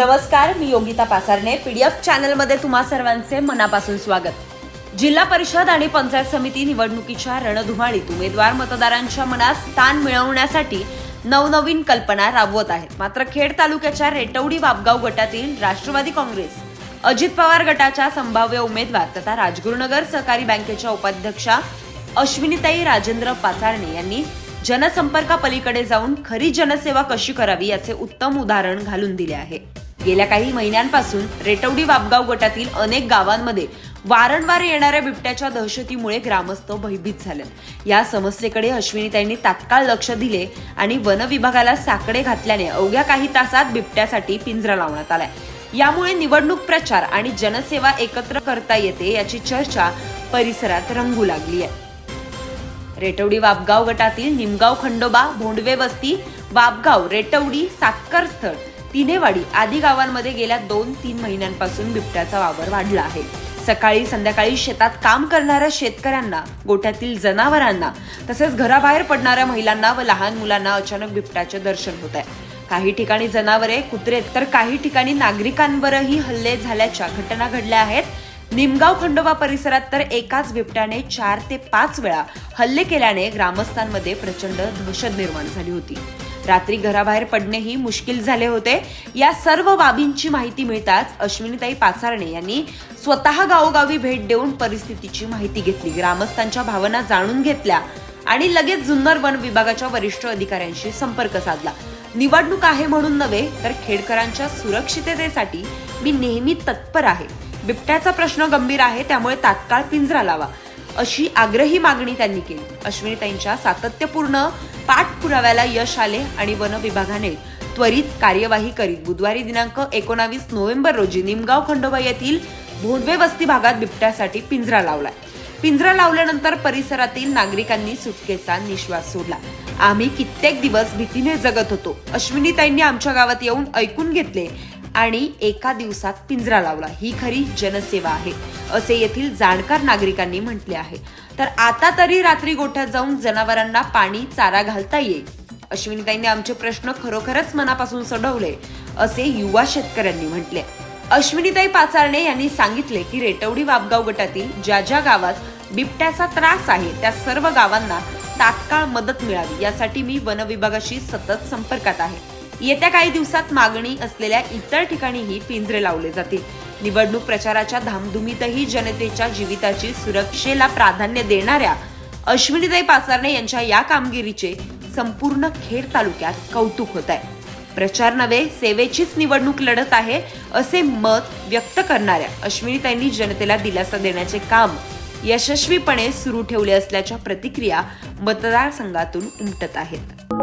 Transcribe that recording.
नमस्कार मी योगिता पाचारणे पीडीएफ चॅनलमध्ये तुम्हा सर्वांचे मनापासून स्वागत. जिल्हा परिषद आणि पंचायत समिती निवडणुकीच्या रणधुमाळीत उमेदवार मतदारांच्या मनात स्थान मिळवण्यासाठी नवनवीन कल्पना राबवत आहेत. मात्र खेड तालुक्याच्या रेटवडी बाबगाव गटातील राष्ट्रवादी काँग्रेस अजित पवार गटाच्या संभाव्य उमेदवार तथा राजगुरुनगर सहकारी बँकेच्या उपाध्यक्षा अश्विनीताई राजेंद्र पाचारणे यांनी जनसंपर्कापलीकडे जाऊन खरी जनसेवा कशी करावी याचे उत्तम उदाहरण घालून दिले आहे. गेल्या काही महिन्यांपासून रेटवडी वापगाव गटातील अनेक गावांमध्ये वारंवार येणाऱ्या बिबट्याच्या दहशतीमुळे ग्रामस्थ भयभीत झाले. या समस्येकडे अश्विनीताईंनी तात्काळ लक्ष दिले आणि वन विभागाला साकडे घातल्याने अवघ्या काही तासात बिबट्यासाठी पिंजरा लावण्यात आलाय. यामुळे निवडणूक प्रचार आणि जनसेवा एकत्र करता येते याची चर्चा परिसरात रंगू लागली आहे. रेटवडी वापगाव गटातील निमगाव खंडोबा भोंडवे वस्ती वापगाव रेटवडी साखरस्थळ तिनेवाडी आदी गावांमध्ये गेल्या दोन तीन महिन्यांपासून बिबट्याचा वावर वाढला आहे. सकाळी संध्याकाळी शेतात काम करणाऱ्या शेतकऱ्यांना गोठ्यातील जनावरांना तसेच घराबाहेर पडणाऱ्या महिलांना व लहान मुलांना अचानक बिबट्याचे दर्शन होत आहे. काही ठिकाणी जनावरे कुत्रे तर काही ठिकाणी नागरिकांवरही हल्ले झाल्याच्या घटना घडल्या आहेत. निमगाव खंडोबा परिसरात तर एकाच बिबट्याने चार ते पाच वेळा हल्ले केल्याने ग्रामस्थांमध्ये प्रचंड दहशत निर्माण झाली होती. रात्री घराबाहेर पडणेही मुश्किल झाले होते. या सर्व बाबींची माहिती मिळताच अश्विनीताई पाचारणे यांनी स्वतः गावोगावी भेट देऊन परिस्थितीची माहिती घेतली. ग्रामस्थांच्या भावना जाणून घेतल्या आणि लगेच जुन्नर वन विभागाच्या वरिष्ठ अधिकाऱ्यांशी संपर्क साधला. निवडणूक आहे म्हणून नव्हे तर खेडकरांच्या सुरक्षिततेसाठी मी नेहमी तत्पर आहे. बिबट्याचा प्रश्न गंभीर आहे त्यामुळे तात्काळ पिंजरा लावा. अशी आग्रही मागणी त्यांनी केली. अश्विनीताईंच्या सातत्यपूर्ण पाठपुराव्याला यश आले आणि वन विभागाने त्वरित कार्यवाही करीत बुधवारी दिनांक एकोणावीस नोव्हेंबर रोजी निमगाव खंडोबा येथील भोंडवे वस्ती भागात बिबट्यासाठी पिंजरा लावलाय. पिंजरा लावल्यानंतर परिसरातील नागरिकांनी सुटकेचा निश्वास सोडला. आम्ही कित्येक दिवस भीतीने जगत होतो. अश्विनीताईंनी आमच्या गावात येऊन ऐकून घेतले आणि एका दिवसात पिंजरा लावला. ही खरी जनसेवा आहे असे येथील जाणकार नागरिकांनी म्हटले आहे. तर आता तरी रात्री गोठ्यात जाऊन जनावरांना पाणी चारा घालता येईल. अश्विनीताईंनी आमचे प्रश्न खरोखरच मनापासून सोडवले असे युवा शेतकऱ्यांनी म्हटले. अश्विनीताई पाचारणे यांनी सांगितले की रेटवडी वापगाव गटातील ज्या ज्या गावात बिबट्याचा त्रास आहे त्या सर्व गावांना तात्काळ मदत मिळावी. यासाठी मी वन विभागाशी सतत संपर्कात आहे. येत्या काही दिवसात मागणी असलेल्या इतर ठिकाणीही पिंजरे लावले जातील. निवडणूक प्रचाराच्या धामधुमीतही जनतेच्या जीविताची सुरक्षेला प्राधान्य देणाऱ्या अश्विनीताई पाचारणे यांच्या या कामगिरीचे संपूर्ण खेड तालुक्यात कौतुक होत आहे. प्रचार नव्हे सेवेचीच निवडणूक लढत आहे असे मत व्यक्त करणाऱ्या अश्विनीताईंनी जनतेला दिलासा देण्याचे काम यशस्वीपणे सुरू ठेवले असल्याच्या प्रतिक्रिया मतदारसंघातून उमटत आहेत.